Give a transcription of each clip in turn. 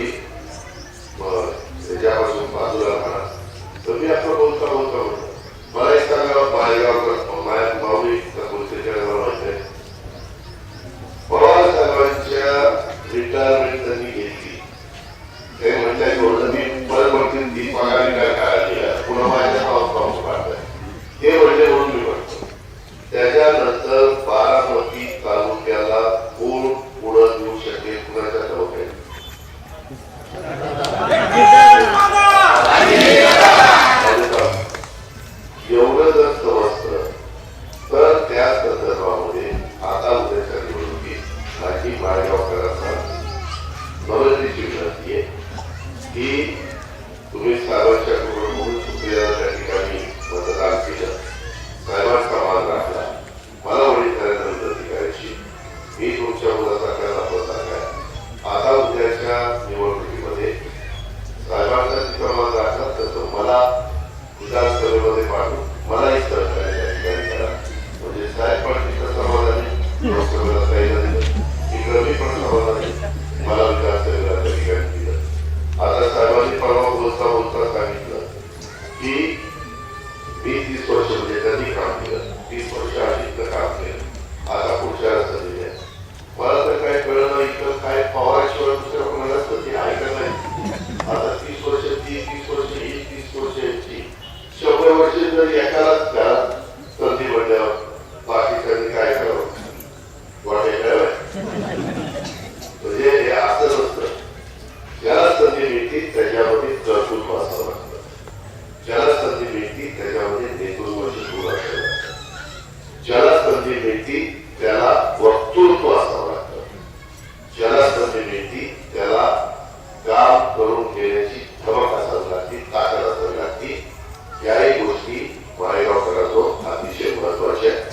vocês. Maharaj गावकरांना मदतीची विनंती आहे की ही महायोगाला तो अतिशय महत्त्वाचे आहे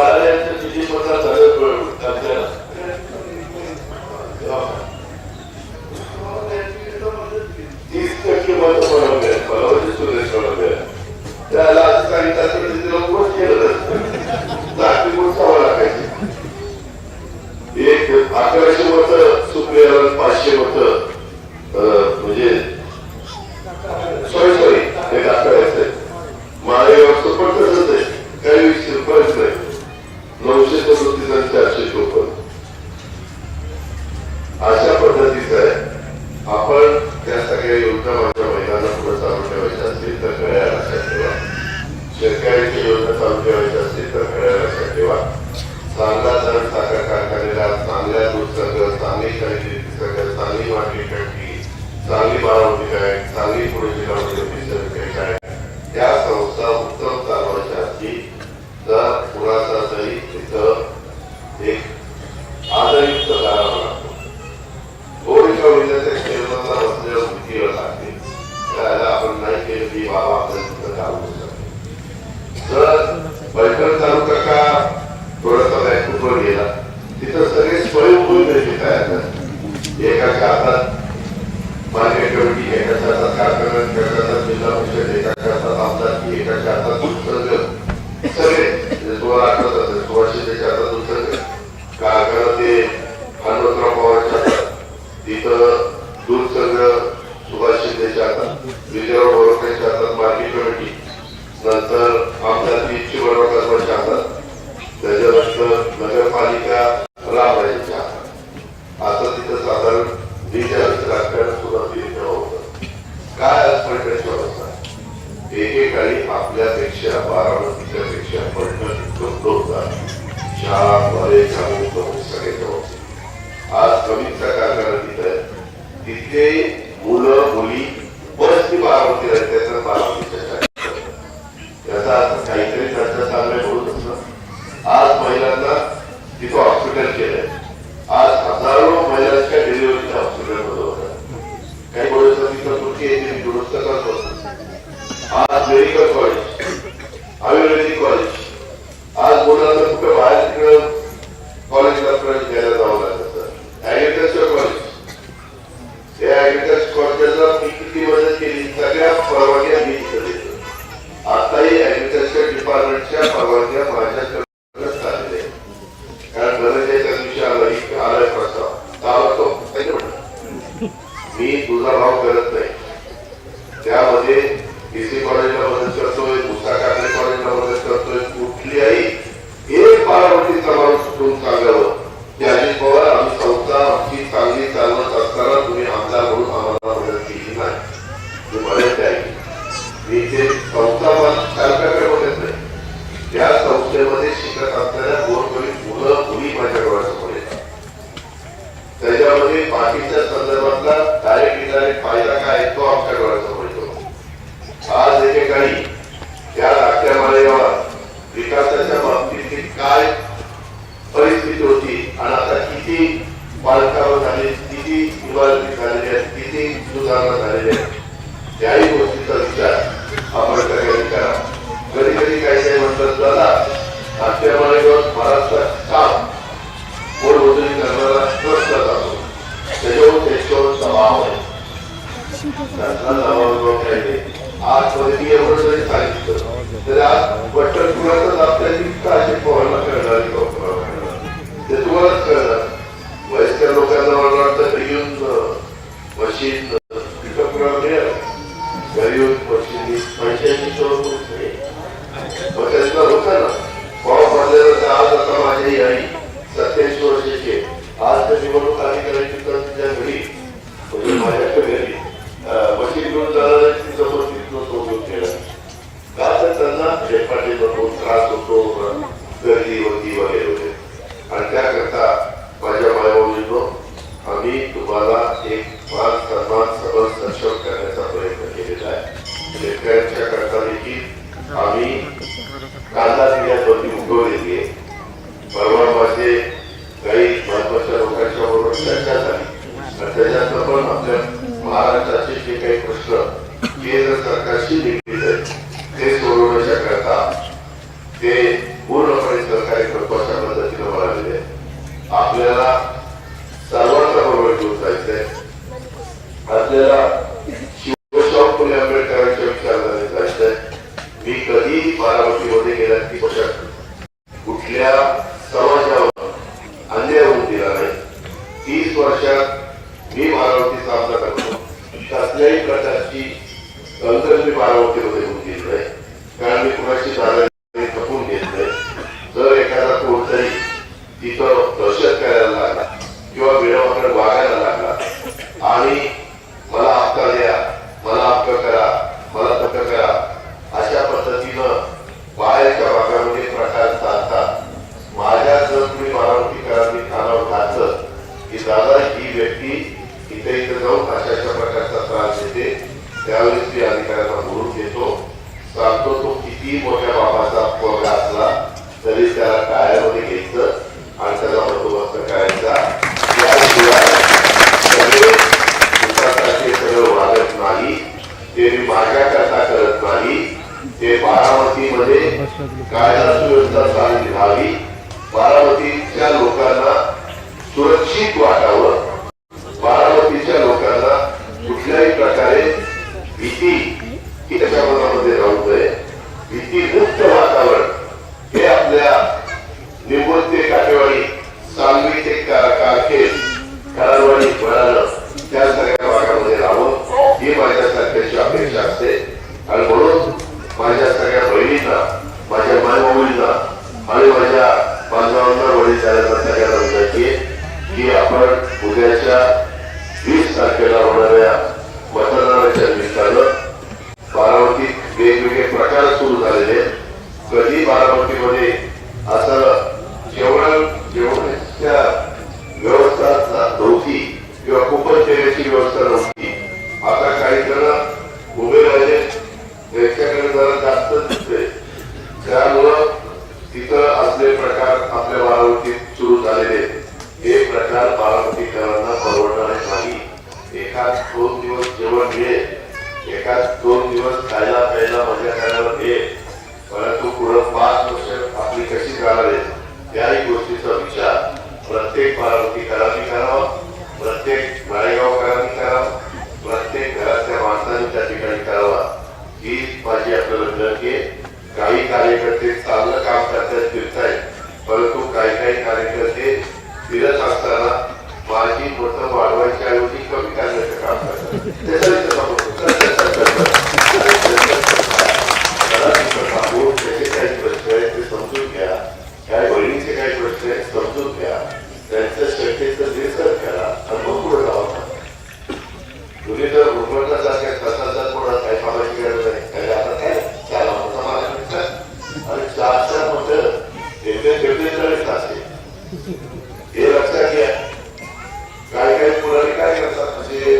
कार्यालयाचे निधी तीस टक्के मत बनवले परवाचे सुरेश त्याला अधिकारी तिथे लवकर केलं जाती गोष्टावं एक अकराशे मत सुप्रियाला पाचशे मतं. rei This partition महाराष्ट्राचे जे काही प्रश्न केंद्र सरकारशी बारामतीच्या लोकांना सुरक्षित वाटावं. काय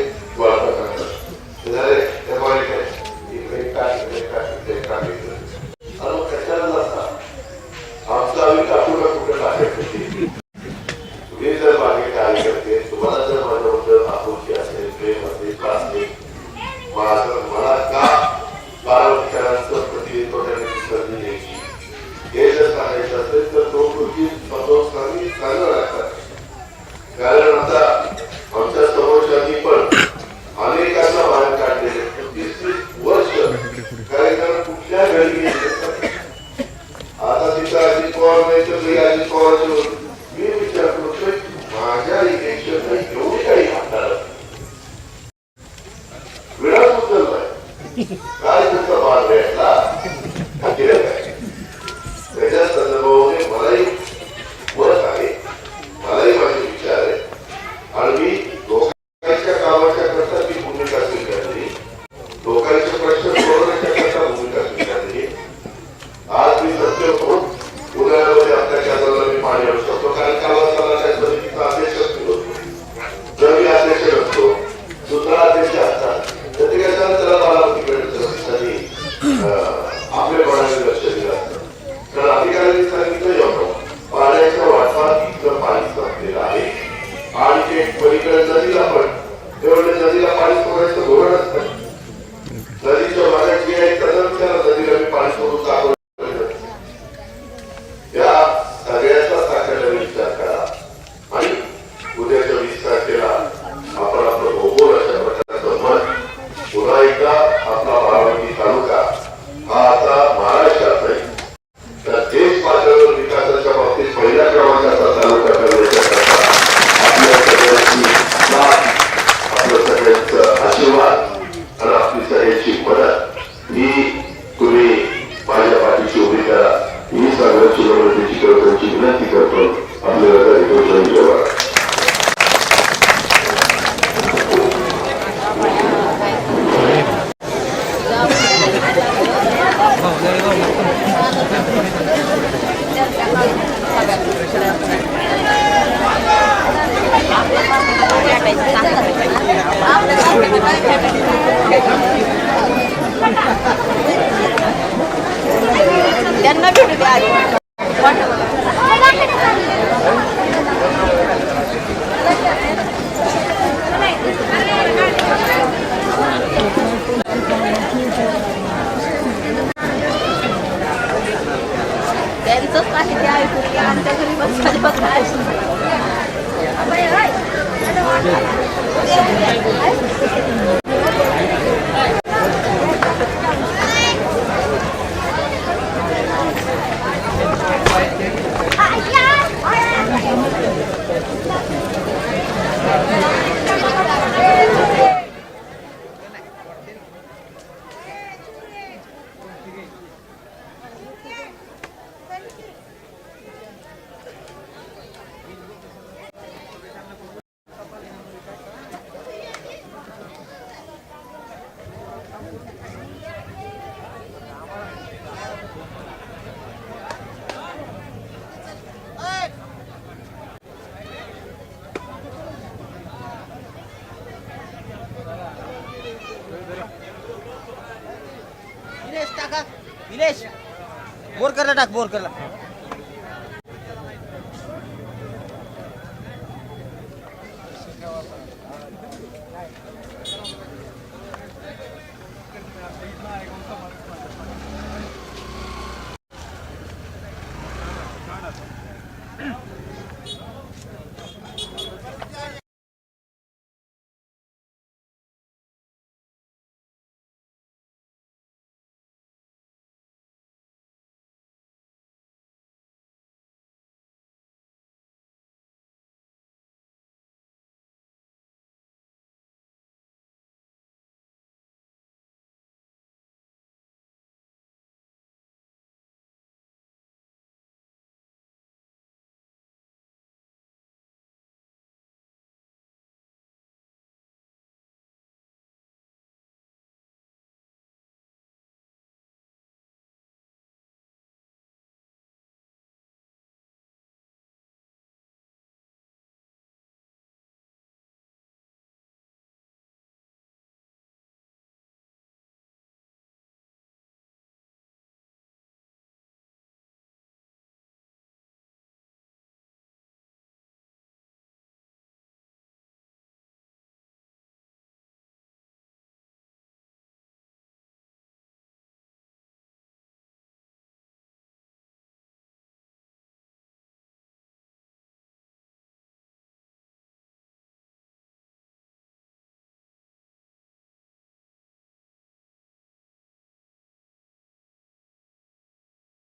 बोर करला टाक बोर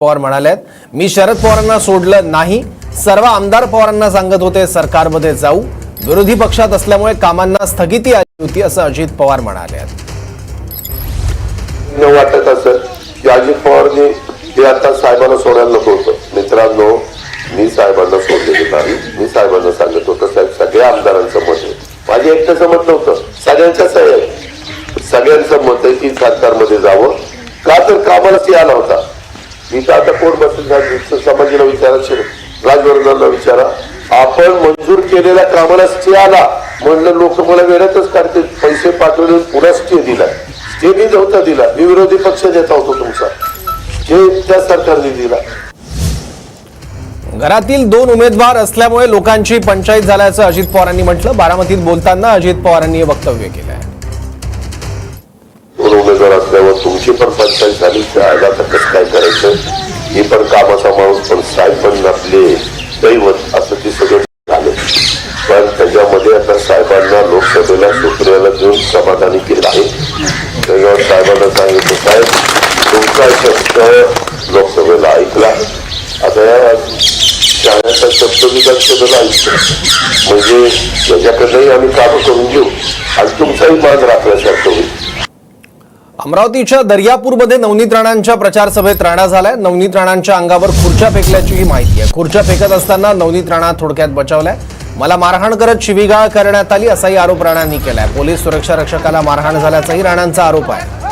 पवार म्हणाले मी शरद पवारांना सोडलं नाही. सर्व आमदार पवारांना सांगत होते सरकारमध्ये जाऊ. विरोधी पक्षात असल्यामुळे कामांना स्थगिती आली होती असं अजित पवार म्हणाले वाटत असं की अजित पवारने हे आता साहेबांना सोडायला नको होतं. मित्रांनो मी साहेबांना सोडलेली नाही. मी साहेबांना सांगत होतो साहेब सगळ्या आमदारांचं मत आहे. माझे एकट्याचं मत नव्हतं. सगळ्यांचं आहे. सगळ्यांचं मत आहे की सरकारमध्ये जावं. का तर कामालाच यायला होता. मी तर आता कोण बसून समाजाला विचारा राजवर्धनला विचारा. आपण मंजूर केलेल्या कामाला स्टे आला. म्हणलं लोक मला वेळातच काढते पैसे पाठवले पुन्हा स्टे दिला स्टे मी नव्हता दिला. मी विरोधी पक्ष देता होतो तुमचा. जे त्या सरकारने दिला. घरातील दोन उमेदवार असल्यामुळे लोकांची पंचायत झाल्याचं अजित पवारांनी म्हटलं. बारामतीत बोलताना अजित पवारांनी हे वक्तव्य केलं आहे जर असल्यावर तुमची पण पंचायत झाली त्याला तर कसं काय करायचं? ही पण कामाचा माणूस पण साहेब पण आपले दैवत असं ते सगळं झालं. पण त्याच्यामध्ये आता साहेबांना लोकसभेला सुप्रियाला घेऊन समाधानी केलं आहे. त्याच्यावर साहेबांना सांगितलं साहेब तुमचा शब्द लोकसभेला ऐकला. आता शाळेचा शब्द विधानसभेला ऐकतो. म्हणजे त्याच्याकडनंही आम्ही कामं करून घेऊ. आणि तुमचाही मान राखल्यासारखं होईल. अमरावतीच्या दर्यापूरमध्ये नवनीत राणांच्या प्रचार सभेत राणा झालाय. नवनीत राणांच्या अंगावर खुर्च्या फेकल्याची ही माहिती आहे. खुर्च्या फेकत असताना नवनीत राणा थोडक्यात बचावलाय. मला मारहाण करत शिवीगाळ करण्यात आली असाही आरोप राणांनी केलाय. पोलीस सुरक्षा रक्षकाला मारहाण झाल्याचाही राणांचा आरोप आहे.